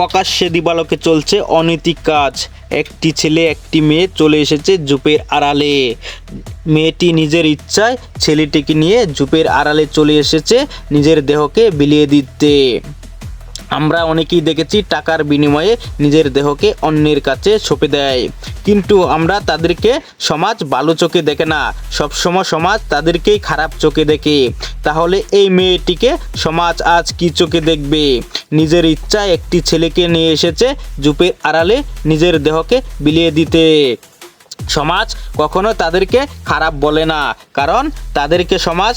প্রকাশ্যে দিবালকে চলছে অনৈতিক কাজ। একটি ছেলে, একটি মেয়ে চলে এসেছে জুপের আড়ালে। মেয়েটি নিজের ইচ্ছায় ছেলেটিকে নিয়ে জুপের আড়ালে চলে এসেছে নিজের দেহকে বিলিয়ে দিতে। আমরা অনেকেই দেখেছি টাকার বিনিময়ে নিজের দেহকে অন্যের কাছে ছপে দেয়। কিন্তু আমরা তাদেরকে সমাজ ভালো চোখে দেখে না। সবসময় সমাজ তাদেরকেই খারাপ চোখে দেখে। তাহলে এই মেয়েটিকে সমাজ আজ কি চোখে দেখবে? নিজের ইচ্ছায় একটি ছেলেকে নিয়ে এসেছে, জুপের আড়ালে নিজের দেহকে বিলিয়ে দিতে। সমাজ কখনো তাদেরকে খারাপ বলে না। কারণ তাদেরকে সমাজ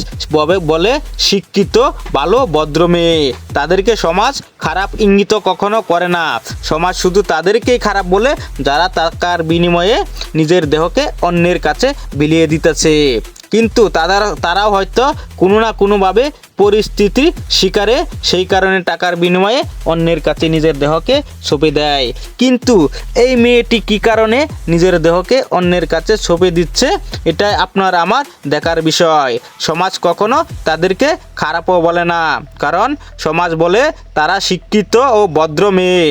বলে শিক্ষিত, ভালো, ভদ্র মেয়ে। তাদেরকে সমাজ খারাপ ইঙ্গিত কখনো করে না। সমাজ শুধু তাদেরকেই খারাপ বলে যারা টাকার বিনিময়ে নিজের দেহকে অন্যের কাছে বিলিয়ে দিতেছে। কিন্তু তারা, তারাও হয়তো কোনো না কোনোভাবে পরিস্থিতি শিকারে, সেই কারণে টাকার বিনিময়ে অন্যের কাছে নিজের দেহকে ছপে দেয়। কিন্তু এই মেয়েটি কি কারণে নিজের দেহকে অন্যের কাছে ছপে দিচ্ছে? এটাই আপনার আমার দেখার বিষয়। সমাজ কখনো তাদেরকে খারাপও বলে না। কারণ সমাজ বলে তারা শিক্ষিত ও ভদ্র মেয়ে।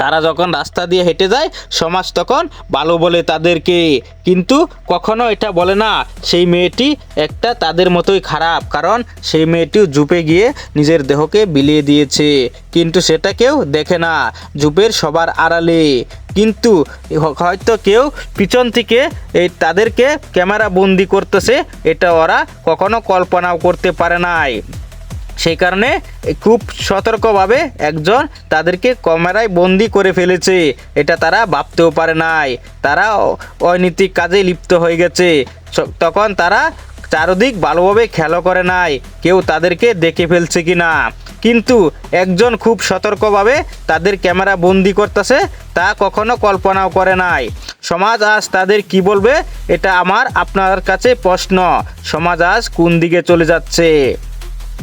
তারা যখন রাস্তা দিয়ে হেঁটে যায়, সমাজ তখন ভালো বলে তাদেরকে। কিন্তু কখনো এটা বলে না, সেই মেয়েটি একটা তাদের মতোই খারাপ, কারণ সেই মেয়েটিও জুপে গিয়ে নিজের দেহকে বিলিয়ে দিয়েছে। কিন্তু সেটা কেউ দেখে না, জুপের সবার আড়ালে। কিন্তু হয়তো কেউ পিছন থেকে এই তাদেরকে ক্যামেরা বন্দি করতেছে, এটা ওরা কখনো কল্পনাও করতে পারে নাই। সেই কারণে খুব সতর্কভাবে একজন তাদেরকে ক্যামেরায় বন্দি করে ফেলেছে। এটা তারা ভাবতেও পারে নাই। তারা অনৈতিক কাজে লিপ্ত হয়ে গেছে। তখন তারা চারদিক ভালোভাবে খেলো করে নাই। কেউ তাদেরকে দেখে ফেলছে কি না কিন্তু একজন খুব সতর্কভাবে তাদের ক্যামেরা বন্দি করতেছে, তা কখনো কল্পনাও করে নাই। সমাজ আজ তাদের কি বলবে, এটা আমার আপনার কাছে প্রশ্ন। সমাজ আজ কোন দিকে চলে যাচ্ছে?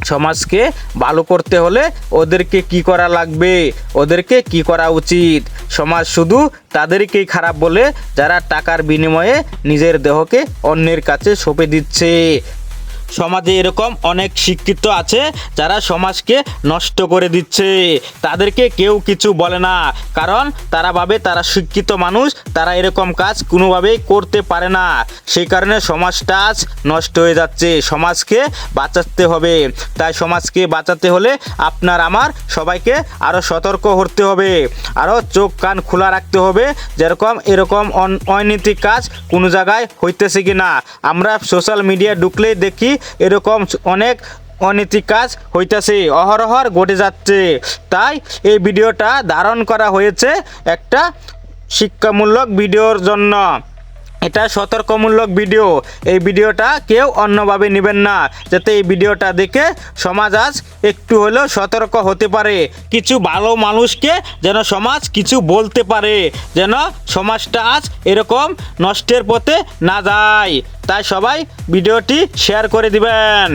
সমাজকে ভালো করতে হলে ওদেরকে কি করা লাগবে? ওদেরকে কি করা উচিত? সমাজ শুধু তাদেরকেই খারাপ বলে যারা টাকার বিনিময়ে নিজের দেহকে অন্যের কাছে সঁপে দিচ্ছে। সমাজে এরকম অনেক শিক্ষিত আছে যারা সমাজকে নষ্ট করে দিচ্ছে। তাদেরকে কেউ কিছু বলে না। কারণ তারা ভাবে তারা শিক্ষিত মানুষ, তারা এরকম কাজ কোনোভাবেই করতে পারে না। সেই কারণে সমাজটা আজ নষ্ট হয়ে যাচ্ছে। সমাজকে বাঁচাতে হবে। তাই সমাজকে বাঁচাতে হলে আপনার আমার সবাইকে আরও সতর্ক হতে হবে। আরও চোখ কান খোলা রাখতে হবে। যেরকম এরকম অন- অনৈতিক কাজ কোনো জায়গায় হইতেছে কি না আমরা সোশ্যাল মিডিয়া ঢুকলেই দেখি এরকম অনেক অনৈতিক কাজ হইতেছে, অহরহর ঘটে যাচ্ছে। তাই এই ভিডিওটা ধারণ করা হয়েছে একটা শিক্ষামূলক ভিডিওর জন্য। এটা সতর্কমূলক ভিডিও। এই ভিডিওটা কেউ অন্যভাবে নেবেন না, যাতে এই ভিডিওটা দেখে সমাজ আজ একটু হলেও সতর্ক হতে পারে। কিছু ভালো মানুষকে যেন সমাজ কিছু বলতে পারে, যেন সমাজটা আজ এরকম নষ্টের পথে না যায়। তাই সবাই ভিডিওটি শেয়ার করে দিবেন।